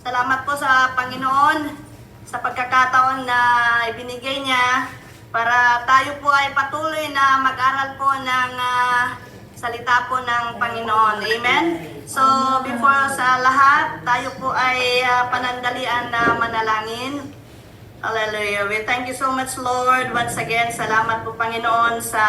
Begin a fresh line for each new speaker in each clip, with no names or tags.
Salamat po sa Panginoon sa pagkakataon na ibinigay niya para tayo po ay patuloy na mag-aral po ng ah, salita po ng Panginoon. Amen? So, before sa lahat, tayo po ay ah, panandalian na manalangin. Hallelujah. We thank you so much, Lord. Once again, salamat po, Panginoon, sa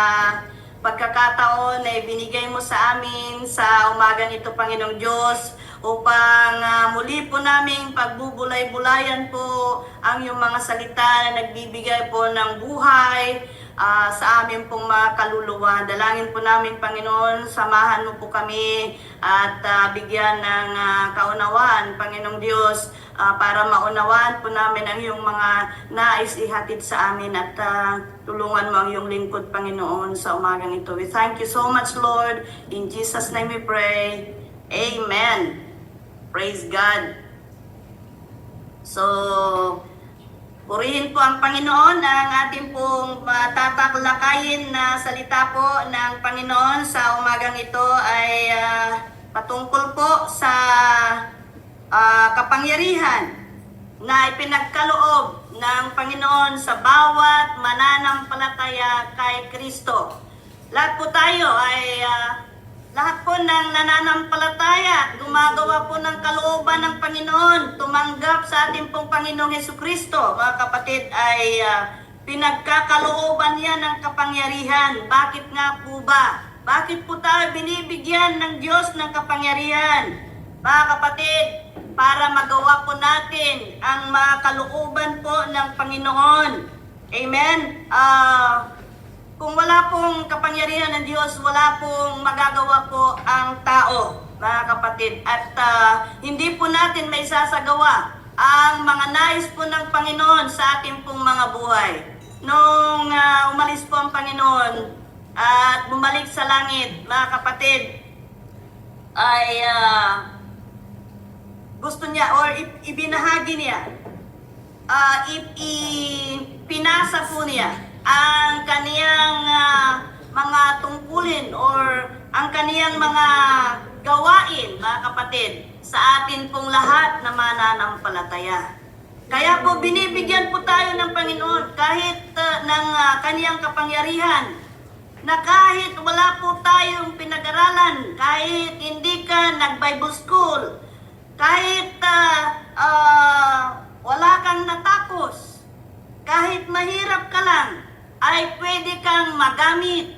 pagkakataon na ibinigay mo sa amin sa umagang ito, Panginoong Diyos, upang ah, muli po naming pagbubulay-bulayan po ang iyong mga salita na nagbibigay po ng buhay ah, sa amin pong mga kaluluwa. Dalangin po namin, Panginoon, samahan mo po kami at ah, bigyan ng ah, kaunawaan, Panginoong Diyos, ah, para maunawaan po namin ang iyong mga nais ihatid sa amin at ah, tulungan mo ang iyong lingkod, Panginoon, sa umagang ito. We thank you so much, Lord. In Jesus' name we pray. Amen. Praise God. So, purihin po ang Panginoon ang ating pong matataklakayin na salita po ng Panginoon sa umagang ito ay ah, patungkol po sa ah, kapangyarihan na ipinagkaloob ng Panginoon sa bawat mananampalataya kay Kristo. Lahat po tayo ay ah, lahat po ng nananampalataya, gumagawa po ng kalooban ng Panginoon, tumanggap sa ating pong Panginoong Heso Kristo. Mga kapatid, ay ah, pinagkakalooban yan ng kapangyarihan. Bakit nga po ba? Bakit po tayo binibigyan ng Diyos ng kapangyarihan? Mga kapatid, para magawa po natin ang mga kalooban po ng Panginoon. Amen? Ah... Kung wala pong kapangyarihan ng Diyos, wala pong magagawa po ang tao, mga kapatid. At ah, hindi po natin may sasagawa ang mga nais po ng Panginoon sa ating pong mga buhay. Nung ah, umalis po ang Panginoon at bumalik sa langit, mga kapatid, ay ah, gusto niya or ibinahagi niya ah i- i- pinasa po niya ang kaniyang ah, mga tungkulin or ang kaniyang mga gawain, mga kapatid, sa atin pong lahat na mananampalataya. Kaya po binibigyan po tayo ng Panginoon kahit ah, ng ah, kaniyang kapangyarihan na kahit wala po tayong pinag-aralan, kahit hindi ka nag-Bible school, kahit ah, ah, wala kang natapos, kahit mahirap ka lang, ay pwede kang magamit.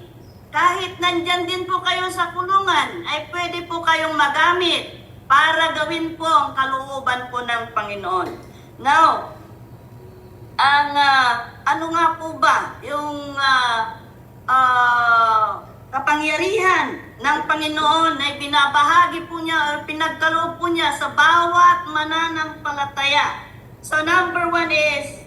Kahit nandyan din po kayo sa kulungan, ay pwede po kayong magamit para gawin po ang kalooban po ng Panginoon. Now, ang ah, ano nga po ba yung ah, ah, kapangyarihan ng Panginoon ay binabahagi po niya o pinagkaloob po niya sa bawat mananampalataya. So number one is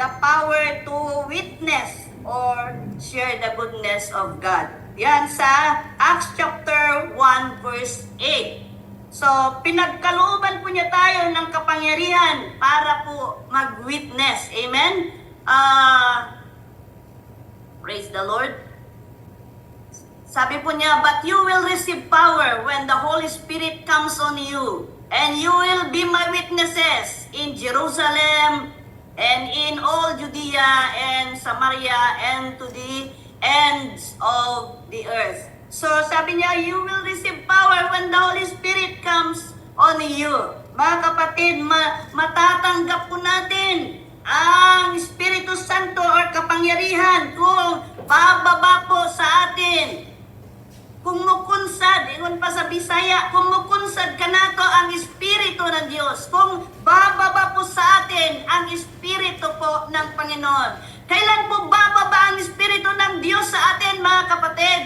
the power to witness or share the goodness of God. Yan sa Acts chapter 1 verse 8. So, pinagkalooban po niya tayo ng kapangyarihan para po mag-witness. Amen? Ah, praise the Lord. Sabi po niya, But you will receive power when the Holy Spirit comes on you, and you will be my witnesses in Jerusalem, and in all Judea and Samaria, and to the ends of the earth. So sabi niya, you will receive power when the Holy Spirit comes on you. Mga kapatid, ma- matatanggap po natin ang Espiritu Santo or kapangyarihan kung bababa po sa atin kumukunsad, ingon pa sa Bisaya, kumukunsad ka nato ang Espiritu ng Diyos. Kung bababa po sa atin ang Espiritu po ng Panginoon. Kailan po bababa ang Espiritu ng Diyos sa atin, mga kapatid?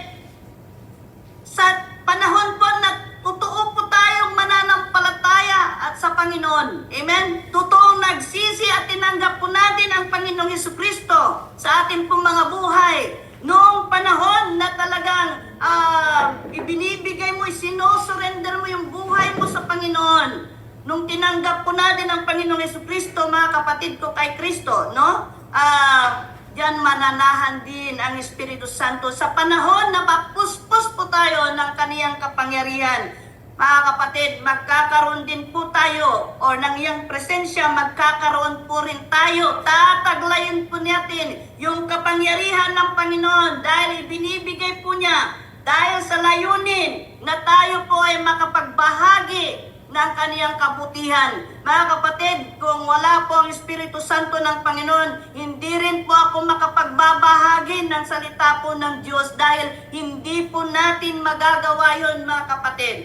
Sa panahon po na totoo po tayong mananampalataya at sa Panginoon. Amen? Totoong nagsisi at tinanggap po natin ang Panginoong Heso Kristo sa ating pong mga buhay. Noong panahon na talagang ah, ibinibigay mo, sinosurrender mo yung buhay mo sa Panginoon. Nung tinanggap po natin ang Panginoong Yesu Kristo, mga kapatid ko kay Kristo, no? Ah, diyan mananahan din ang Espiritu Santo sa panahon na mapuspos po tayo ng kaniyang kapangyarihan. Mga kapatid, magkakaroon din po tayo o ng iyang presensya, magkakaroon po rin tayo. Tataglayin po natin yung kapangyarihan ng Panginoon dahil binibigay po niya dahil sa layunin na tayo po ay makapagbahagi ng kaniyang kabutihan. Mga kapatid, kung wala po ang Espiritu Santo ng Panginoon, hindi rin po ako makapagbabahagi ng salita po ng Diyos dahil hindi po natin magagawa yon mga kapatid.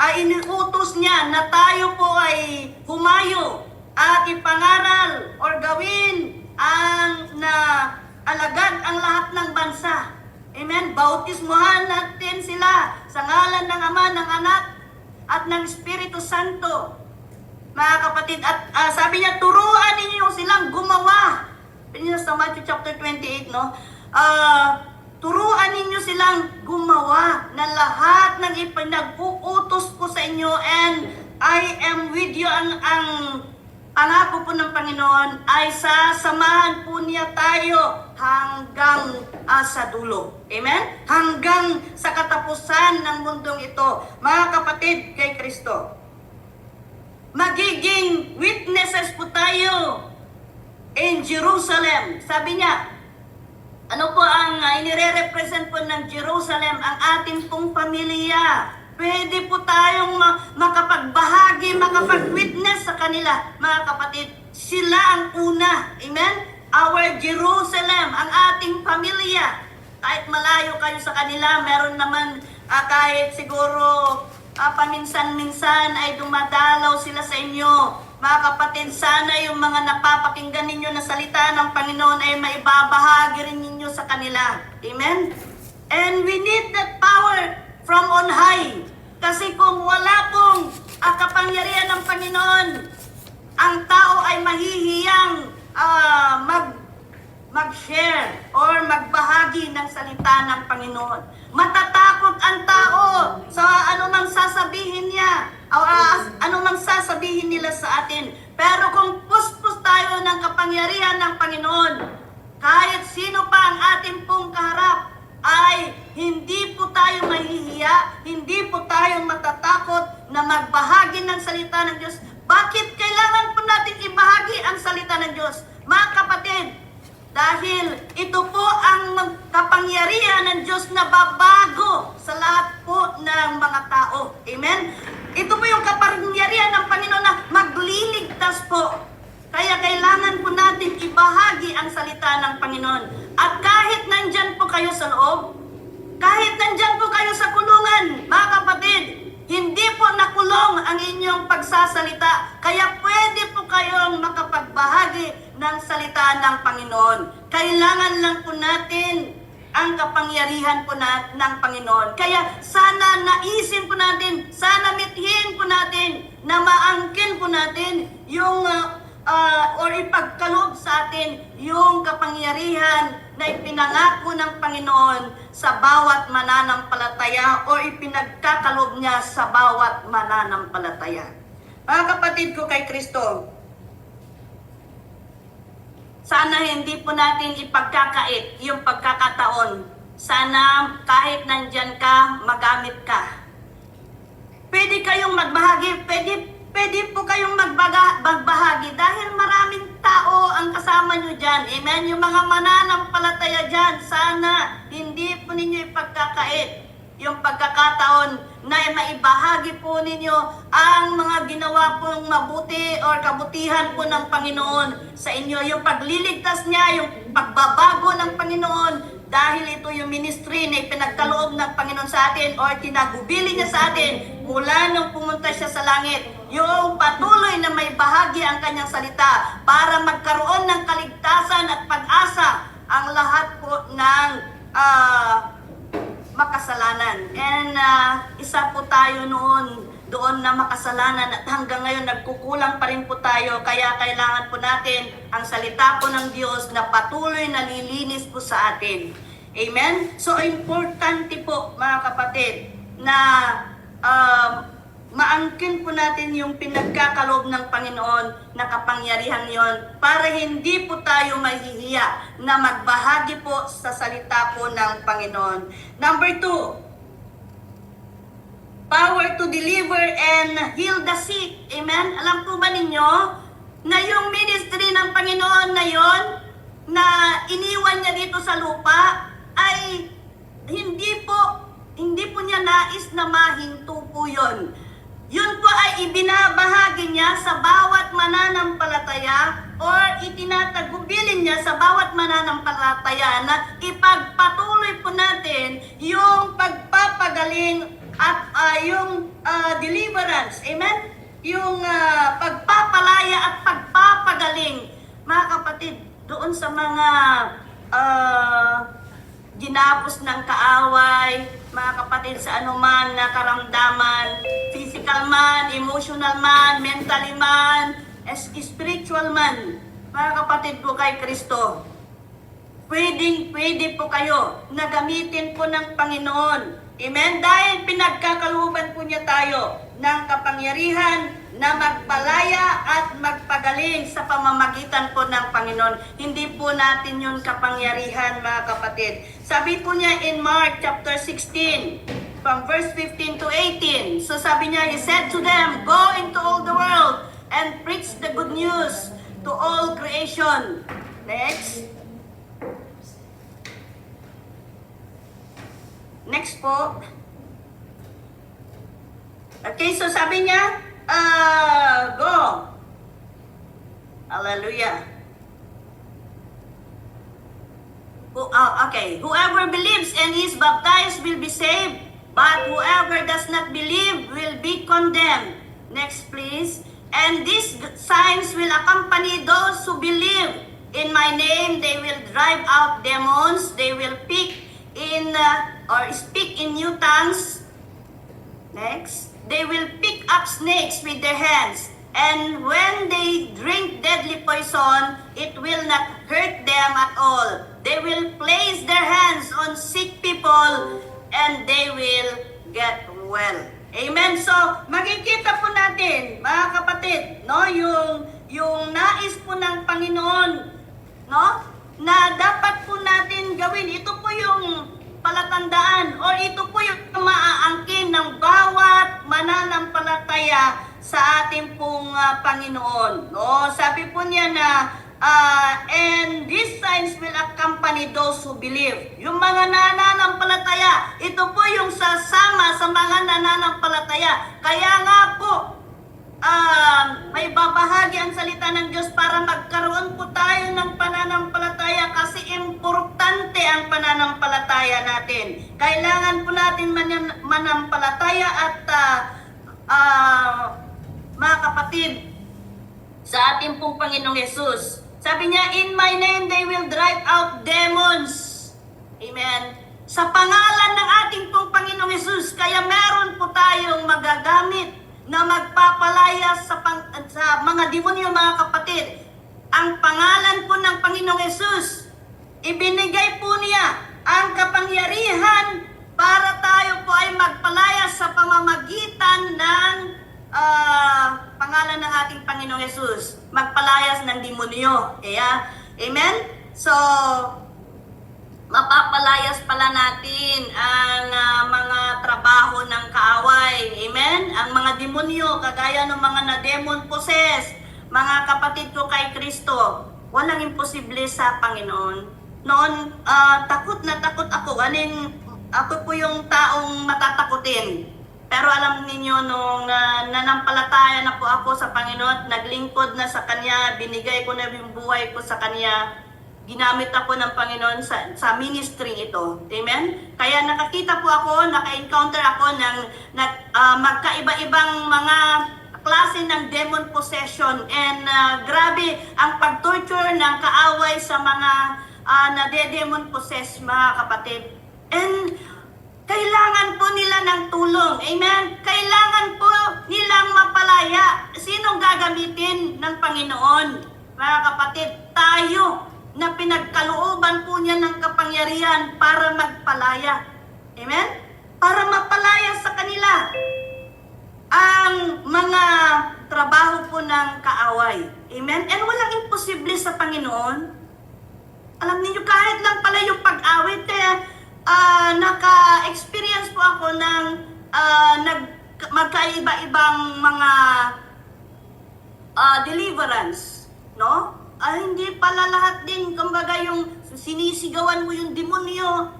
Ay iniutos niya na tayo po ay humayo at ipangaral or gawin ang na alagad ang lahat ng bansa. Amen. Bautismuhan natin sila sa ngalan ng Ama, ng Anak, at ng Espiritu Santo. Mga kapatid, at ah, sabi niya, turuan ninyo silang gumawa. Pinila sa Matthew chapter 28, no? Ah, turuan ninyo silang gumawa na lahat ng ipinag-uutos ko sa inyo and I am with you. Ang, ang pangako po ng Panginoon ay sasamahan po niya tayo hanggang ah, sa dulo. Amen? Hanggang sa katapusan ng mundong ito. Mga kapatid kay Kristo, magiging witnesses po tayo in Jerusalem. Sabi niya, ano po ang uh, inire-represent po ng Jerusalem? Ang ating pong pamilya. Pwede po tayong ma- kanila, mga kapatid. Sila ang una. Amen? Our Jerusalem, ang ating pamilya. Kahit malayo kayo sa kanila, meron naman ah, kahit siguro ah, paminsan-minsan ay dumadalaw sila sa inyo. Mga kapatid, sana yung mga napapakinggan ninyo na salita ng Panginoon ay maibabahagi rin ninyo sa kanila. Amen? And we need that power from on high. Kasi kung wala pong ah, kapangyarihan ng Panginoon, ang tao ay mahihiyang ah, mag mag-share or magbahagi ng salita ng Panginoon. Matatakot ang tao sa anumang sasabihin niya o ah, anumang sasabihin nila sa atin. Pero kung puspos tayo ng kapangyarihan ng Panginoon, kahit sino pa ang ating pong kaharap, ay hindi po tayo mahihiya, hindi po tayo matatakot na magbahagi ng salita ng Diyos. Bakit kailangan po natin ibahagi ang salita ng Diyos? Mga kapatid, dahil ito po ang kapangyarihan ng Diyos na babago sa lahat po ng mga tao. Amen? Ito po yung kapangyarihan ng Panginoon na magliligtas po. Kaya kailangan po natin ibahagi ang salita ng Panginoon. At kahit nandyan po kayo sa loob, kahit nandyan po kayo sa kulungan, mga kapatid, hindi po nakulong ang inyong pagsasalita. Kaya pwede po kayong makapagbahagi ng salita ng Panginoon. Kailangan lang po natin ang kapangyarihan po na, ng Panginoon. Kaya sana naisin po natin, sana mithin po natin, na maangkin po natin yung uh, uh, or ipagkaloob sa atin yung kapangyarihan na ipinangako ng Panginoon sa bawat mananampalataya o ipinagkakaloob niya sa bawat mananampalataya. Mga kapatid ko kay Kristo, sana hindi po natin ipagkakait yung pagkakataon. Sana kahit nandyan ka, magamit ka. Pwede kayong magbahagi, pwede, pwede po kayong magbaga, magbahagi dahil maraming tao ang kasama nyo dyan. Amen? Yung mga mananampalataya dyan, sana hindi po ninyo ipagkakait yung pagkakataon na maibahagi po ninyo ang mga ginawa pong mabuti or kabutihan po ng Panginoon sa inyo. Yung pagliligtas niya, yung pagbabago ng Panginoon, dahil ito yung ministry na ipinagkaloob ng Panginoon sa atin or tinagubili niya sa atin mula nung pumunta siya sa langit. Yung patuloy na may bahagi ang kanyang salita para magkaroon ng kaligtasan at pag-asa ang lahat po ng ah, makasalanan. And ah, isa po tayo noon doon na makasalanan at hanggang ngayon nagkukulang pa rin po tayo kaya kailangan po natin ang salita po ng Diyos na patuloy na lilinis po sa atin. Amen? So importante po mga kapatid na um, maangkin po natin yung pinagkakalob ng Panginoon na kapangyarihan yon para hindi po tayo mahihiya na magbahagi po sa salita po ng Panginoon. Number two, power to deliver and heal the sick. Amen? Alam po ba ninyo na yung ministry ng Panginoon na yon na iniwan niya dito sa lupa ay hindi po hindi po niya nais na mahinto po yon. Yun po ay ibinabahagi niya sa bawat mananampalataya or itinatagubilin niya sa bawat mananampalataya na ipagpatuloy po natin yung pagpapagaling at ah, yung ah, deliverance. Amen? Yung ah, pagpapalaya at pagpapagaling. Mga kapatid, doon sa mga ah, ginapos ng kaaway, mga kapatid sa anuman na karamdaman, physical man, emotional man, mentally man, as spiritual man, mga kapatid ko kay Kristo. Pwedeng, pwede po kayo na gamitin po ng Panginoon. Amen? Dahil pinagkakaluban po niya tayo ng kapangyarihan na magpalaya at magpagaling sa pamamagitan po ng Panginoon. Hindi po natin yung kapangyarihan, mga kapatid. Sabi po niya in Mark chapter 16, from verse 15 to 18. So sabi niya, He said to them, Go into all the world and preach the good news to all creation. Next. Next po. Okay, so sabi niya, go. Hallelujah. Who- ah, okay, whoever believes and is baptized will be saved, but whoever does not believe will be condemned. Next, please. And these signs will accompany those who believe. In my name, they will drive out demons. They will pick in uh, or speak in new tongues. Next, they will pick up snakes with their hands, and when they drink deadly poison, it will not hurt them at all. They will place their hands on sick people, and they will get well. Amen. So, makikita po natin, mga kapatid, no, yung yung nais po ng Panginoon, no, na dapat po natin gawin. Ito po yung palatandaan or ito po yung maaangkin ng bawat mananampalataya sa ating pong ah, Panginoon. No, sabi po niya na ah, and these signs will accompany those who believe. Yung mga nananampalataya, ito po yung sasama sa mga nananampalataya. Kaya nga po, um, may babahagi ang salita ng Diyos para magkaroon po tayo ng pananampalataya kasi importante ang pananampalataya natin. Kailangan po natin manan- manampalataya at ah, ah, mga kapatid, sa ating pong Panginoong Yesus. Sabi niya, In my name they will drive out demons. Amen. Sa pangalan ng ating pong Panginoong Yesus, kaya meron po tayong magagamit na magpapalaya sa, pang, sa mga demonyo, mga kapatid. Ang pangalan po ng Panginoong Yesus, ibinigay po niya ang kapangyarihan para tayo po ay magpalaya sa pamamagitan ng ah, pangalan ng ating Panginoong Yesus. Magpalayas ng demonyo. Kaya, amen? So, mapapalayas pala natin ang ah, mga trabaho ng kaaway. Amen? Ang mga demonyo, kagaya ng mga na-demon possess, mga kapatid ko kay Kristo, walang imposible sa Panginoon. Noon, ah, takot na takot ako. Aning, ako po yung taong matatakutin. Pero alam ninyo, nung uh, nanampalataya na po ako sa Panginoon, naglingkod na sa Kanya, binigay ko na yung buhay ko sa Kanya, ginamit ako ng Panginoon sa, sa ministry ito. Amen? Kaya nakakita po ako, naka-encounter ako ng, ng ah, magkaiba-ibang mga klase ng demon possession and ah, grabe ang pag-torture ng kaaway sa mga uh, nade-demon possess mga kapatid. And kailangan po nila ng tulong. Amen? Kailangan po nilang mapalaya. Sinong gagamitin ng Panginoon? Mga kapatid, tayo na pinagkalooban po niya ng kapangyarihan para magpalaya. Amen? Para mapalaya sa kanila ang mga trabaho po ng kaaway. Amen? And walang imposible sa Panginoon. Alam niyo kahit lang pala yung pag-awit, kaya ah, naka-experience po ako ng ah, nag magkaiba-ibang mga ah, deliverance, no? Ah, hindi pala lahat din, kumbaga yung sinisigawan mo yung demonyo.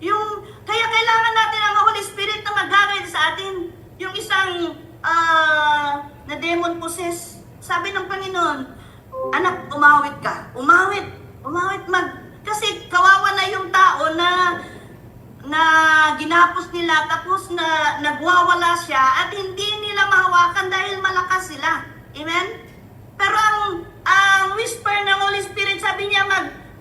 Yung, kaya kailangan natin ang Holy Spirit na mag-guide sa atin. Yung isang ah, na demon possess, sabi ng Panginoon, anak, umawit ka. Umawit. Umawit mag... Kasi kawawa na yung tao na na ginapos nila tapos na nagwawala siya at hindi nila mahawakan dahil malakas sila. Amen? Pero ang ang whisper ng Holy Spirit sabi niya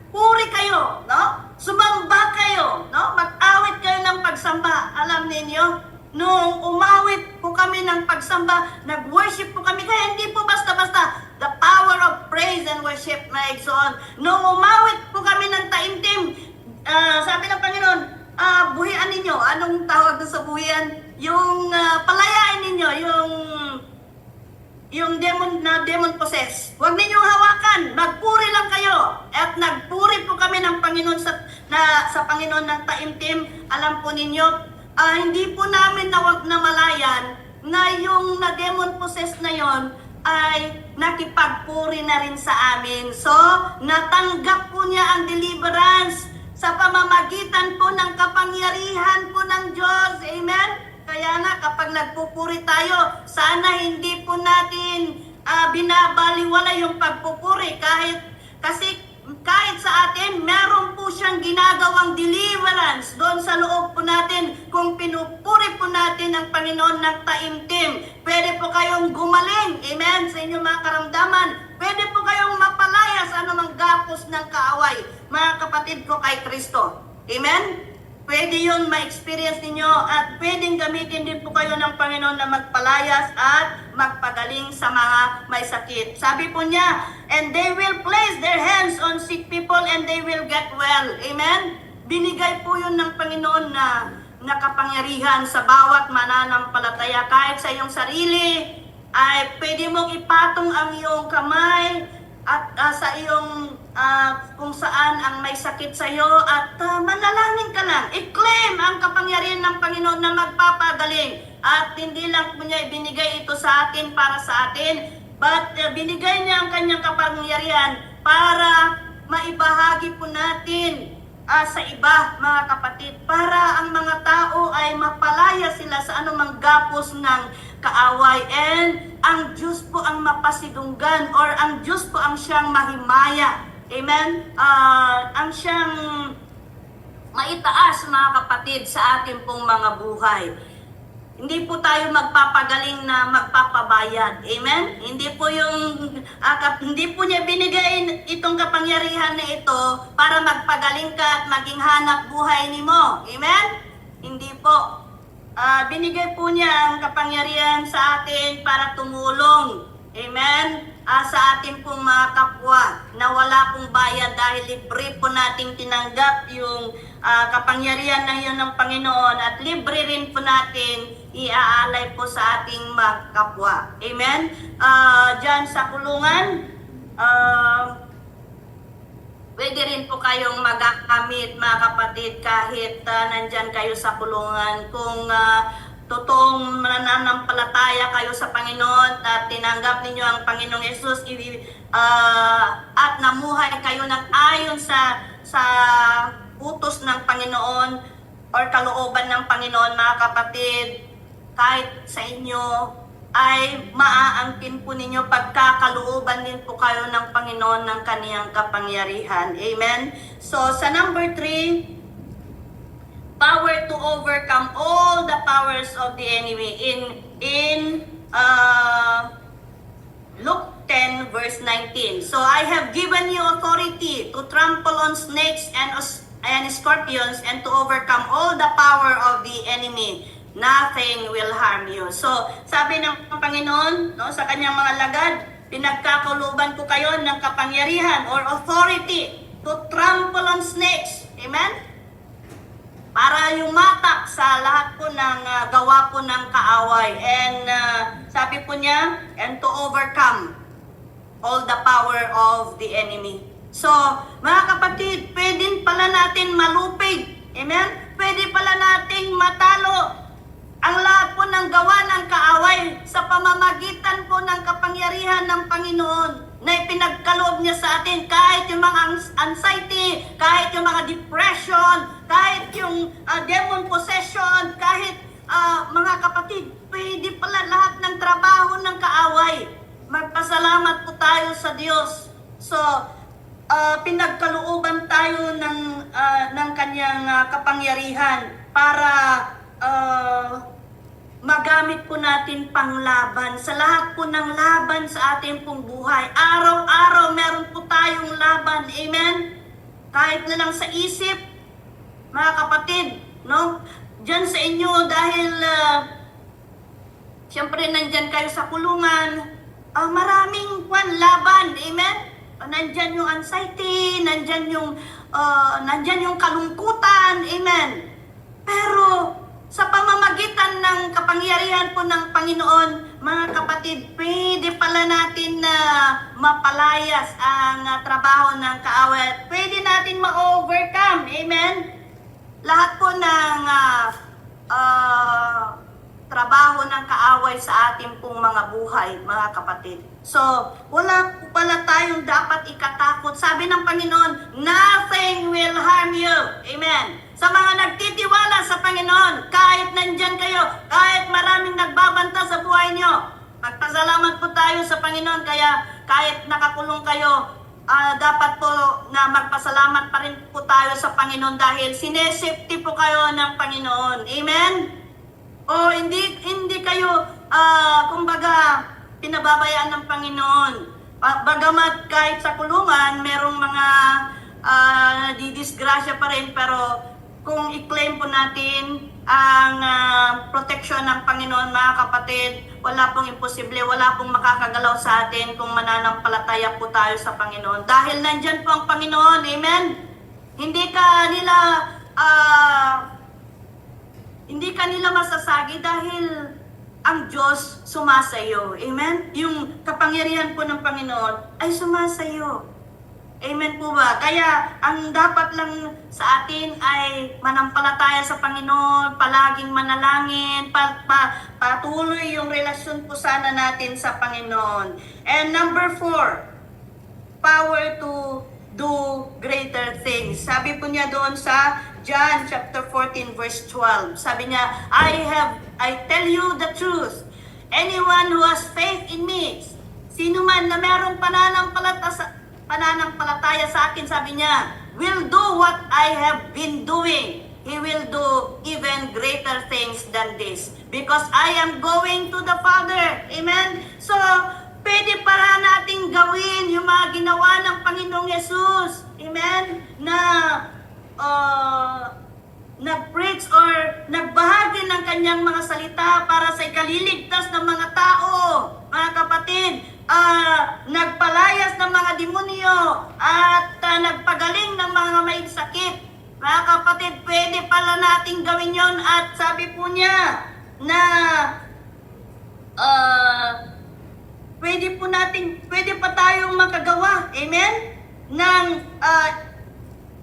magpuri kayo, no? Sumamba kayo, no? Mag-awit kayo ng pagsamba. Alam ninyo, nung umawit po kami ng pagsamba, nag-worship po kami, kaya hindi po basta-basta the power of praise and worship na on. Nung umawit po kami ng taimtim, ah, sabi ng Panginoon, ah, buhian ninyo. Anong tawag doon sa buhian? Yung ah, palayain ninyo, yung yung demon na demon possess. Huwag ninyong hawakan. Magpuri lang kayo. At nagpuri po kami ng Panginoon sa na sa Panginoon ng taimtim. Alam po ninyo, ah, hindi po namin nawag na malayan na yung na demon possess na yon ay nakipagpuri na rin sa amin. So, natanggap po niya ang deliverance sa pamamagitan po ng kapangyarihan po ng Diyos. Amen? Kaya nga, kapag nagpupuri tayo, sana hindi po natin ah, binabaliwala yung pagpupuri. Kahit, kasi kahit sa atin, meron po siyang ginagawang deliverance doon sa loob po natin kung pinupuri po natin ang Panginoon ng taimtim. Pwede po kayong gumaling, amen, sa inyong mga karamdaman. Pwede po kayong mapalaya sa anumang gapos ng kaaway, mga kapatid ko kay Kristo. Amen? Pwede yun ma-experience ninyo at pwedeng gamitin din po kayo ng Panginoon na magpalayas at magpagaling sa mga may sakit. Sabi po niya, and they will place their hands on sick people and they will get well. Amen? Binigay po yun ng Panginoon na nakapangyarihan sa bawat mananampalataya kahit sa iyong sarili ay pwede mong ipatong ang iyong kamay at ah, sa iyong ah, kung saan ang may sakit sa iyo at ah, manalangin ka lang. I-claim ang kapangyarihan ng Panginoon na magpapagaling. At hindi lang po niya ibinigay ito sa atin para sa atin, but ah, binigay niya ang kanyang kapangyarihan para maibahagi po natin ah, sa iba, mga kapatid, para ang mga tao ay mapalaya sila sa anumang gapos ng kaaway. And ang Diyos po ang mapasidunggan or ang Diyos po ang siyang mahimaya. Amen? Ah, ang siyang maitaas, mga kapatid, sa ating pong mga buhay. Hindi po tayo magpapagaling na magpapabayad. Amen? Hindi po yung kap- hindi po niya binigay itong kapangyarihan na ito para magpagaling ka at maging hanap buhay ni mo. Amen? Hindi po. Ah, binigay po niya ang kapangyarihan sa atin para tumulong. Amen? Ah, sa ating pong mga kapwa na wala pong bayad dahil libre po nating tinanggap yung ah, kapangyarihan na yun ng Panginoon at libre rin po natin iaalay po sa ating mga kapwa. Amen? Ah, Diyan sa kulungan, ah, Pwede rin po kayong magagamit mga kapatid kahit ah, nandyan kayo sa kulungan. Kung ah, totoong mananampalataya kayo sa Panginoon at tinanggap ninyo ang Panginoong Yesus ah, at namuhay kayo ng ayon sa sa utos ng Panginoon or kalooban ng Panginoon mga kapatid kahit sa inyo ay maaangkin po ninyo pagkakalooban din po kayo ng Panginoon ng kaniyang kapangyarihan. Amen? So, sa number three, power to overcome all the powers of the enemy. In, in uh, Luke 10 verse 19. So, I have given you authority to trample on snakes and, and scorpions and to overcome all the power of the enemy nothing will harm you. So, sabi ng Panginoon no, sa kanyang mga lagad, pinagkakuluban ko kayo ng kapangyarihan or authority to trample on snakes. Amen? Para yumatak sa lahat po ng ah, gawa po ng kaaway. And ah, sabi po niya, and to overcome all the power of the enemy. So, mga kapatid, pwede pala natin malupig. Amen? Pwede pala nating matalo ang lahat po ng gawa ng kaaway sa pamamagitan po ng kapangyarihan ng Panginoon na ipinagkaloob niya sa atin kahit yung mga anxiety, kahit yung mga depression, kahit yung ah, demon possession, kahit ah, mga kapatid, pwede pala lahat ng trabaho ng kaaway. Magpasalamat po tayo sa Diyos. So, ah, pinagkalooban tayo ng ah, ng kanyang ah, kapangyarihan para ah, magamit po natin panglaban sa lahat po ng laban sa ating pong buhay. Araw-araw meron po tayong laban. Amen? Kahit na lang sa isip, mga kapatid, no? Diyan sa inyo dahil ah, Siyempre, nandyan kayo sa kulungan. Ah, maraming kwan, laban. Amen? Ah, nandyan yung anxiety, nandyan yung, ah, nandyan yung kalungkutan. Amen? Pero, sa pamamagitan ng kapangyarihan po ng Panginoon, mga kapatid, pwede pala natin na mapalayas ang ah, trabaho ng kaawat. Pwede natin ma-overcome. Amen? Lahat po ng ah, ah, trabaho ng kaaway sa ating pong mga buhay, mga kapatid. So, wala po pala tayong dapat ikatakot. Sabi ng Panginoon, nothing will harm you. Amen. Sa mga nagtitiwala sa Panginoon, kahit nandyan kayo, kahit maraming nagbabanta sa buhay nyo, magpasalamat po tayo sa Panginoon. Kaya kahit nakakulong kayo, Ah, dapat po na magpasalamat pa rin po tayo sa Panginoon dahil sinesafety po kayo ng Panginoon. Amen? O hindi hindi kayo ah, kumbaga pinababayaan ng Panginoon. Ah, bagamat kahit sa kulungan merong mga uh, didisgrasya pa rin pero kung i-claim po natin ang ah, protection ng Panginoon mga kapatid, wala pong imposible, wala pong makakagalaw sa atin kung mananampalataya po tayo sa Panginoon. Dahil nandyan po ang Panginoon, amen? Hindi ka nila ah, hindi ka nila masasagi dahil ang Diyos sumasayo. Amen? Yung kapangyarihan po ng Panginoon ay sumasayo. Amen po ba? Kaya ang dapat lang sa atin ay manampalataya sa Panginoon, palaging manalangin, pa, pa, patuloy yung relasyon po sana natin sa Panginoon. And number four, power to do greater things. Sabi po niya doon sa John chapter 14 verse 12. Sabi niya, I have I tell you the truth. Anyone who has faith in me, sino man na merong pananampalataya sa, pananampalataya sa akin, sabi niya, will do what I have been doing. He will do even greater things than this. Because I am going to the Father. Amen? So, pwede para nating gawin yung mga ginawa ng Panginoong Yesus. Amen? Na uh, nag-preach or nagbahagi ng kanyang mga salita para sa ikaliligtas ng mga tao, mga kapatid, ah, nagpalayas ng mga demonyo at ah, nagpagaling ng mga may sakit. Mga kapatid, pwede pala nating gawin yon at sabi po niya na ah, pwede po natin, pwede pa tayong makagawa, amen? Ng ah,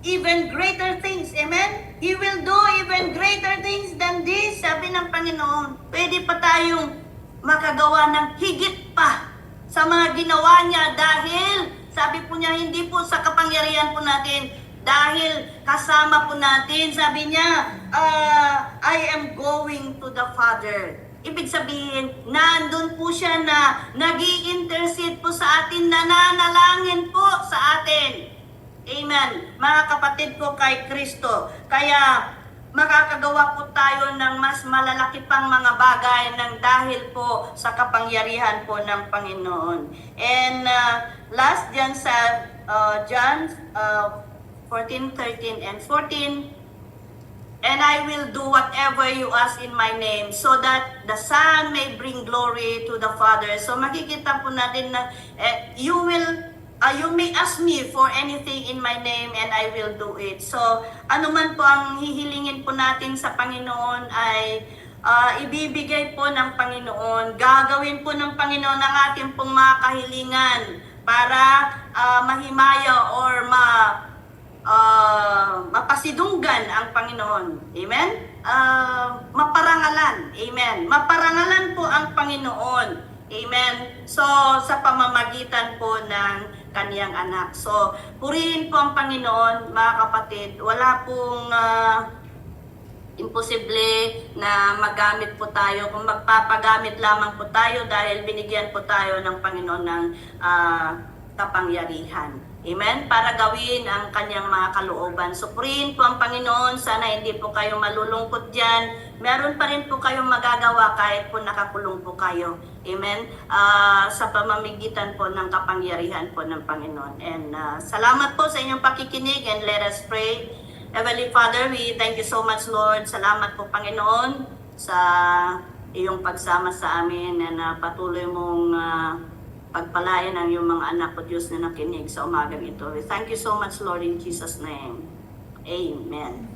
even greater things. Amen? He will do even greater things than this, sabi ng Panginoon. Pwede pa tayong makagawa ng higit pa sa mga ginawa niya dahil, sabi po niya, hindi po sa kapangyarihan po natin, dahil kasama po natin, sabi niya, ah, I am going to the Father. Ibig sabihin, nandun po siya na nag intercede po sa atin, nananalangin po sa atin. Amen. Mga kapatid ko kay Kristo. Kaya makakagawa po tayo ng mas malalaki pang mga bagay ng dahil po sa kapangyarihan po ng Panginoon. And uh, last dyan sa uh, John uh, 14, 13, and 14, And I will do whatever you ask in my name so that the Son may bring glory to the Father. So makikita po natin na eh, you will uh, you may ask me for anything in my name and I will do it. So ano man po ang hihilingin po natin sa Panginoon ay uh, ibibigay po ng Panginoon. Gagawin po ng Panginoon ang ating pong mga kahilingan para uh, mahimaya or ma ah, mapasidunggan ang Panginoon. Amen? Ah, maparangalan. Amen. Maparangalan po ang Panginoon. Amen. So, sa pamamagitan po ng kaniyang anak. So, purihin po ang Panginoon, mga kapatid. Wala pong ah, imposible na magamit po tayo kung magpapagamit lamang po tayo dahil binigyan po tayo ng Panginoon ng ah, kapangyarihan. Amen? Para gawin ang kanyang mga kalooban. Purihin po ang Panginoon. Sana hindi po kayo malulungkot dyan. Meron pa rin po kayong magagawa kahit po nakakulong po kayo. Amen? Ah, sa pamamagitan po ng kapangyarihan po ng Panginoon. And ah, salamat po sa inyong pakikinig and let us pray. Heavenly Father, we thank you so much, Lord. Salamat po, Panginoon, sa iyong pagsama sa amin and ah, patuloy mong ah, pagpalain ang iyong mga anak ko, Diyos na nakinig sa umagang ito. We thank you so much, Lord, in Jesus' name. Amen.